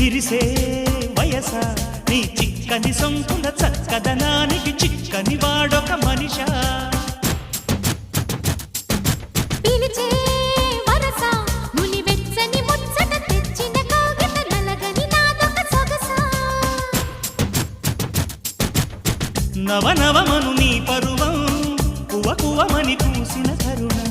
విరిసే వయస. నీ చిక్కని సొంపుల చక్కదనానికి చిక్కని వాడొక మనిషా. పిలిచే వరస ముని వెచ్చని ముచ్చట తెచ్చిన కాగిత నలగని నాదొక సొగస. నవనవమను నీ పరువం కువ కువమని పూసిన తరుణం.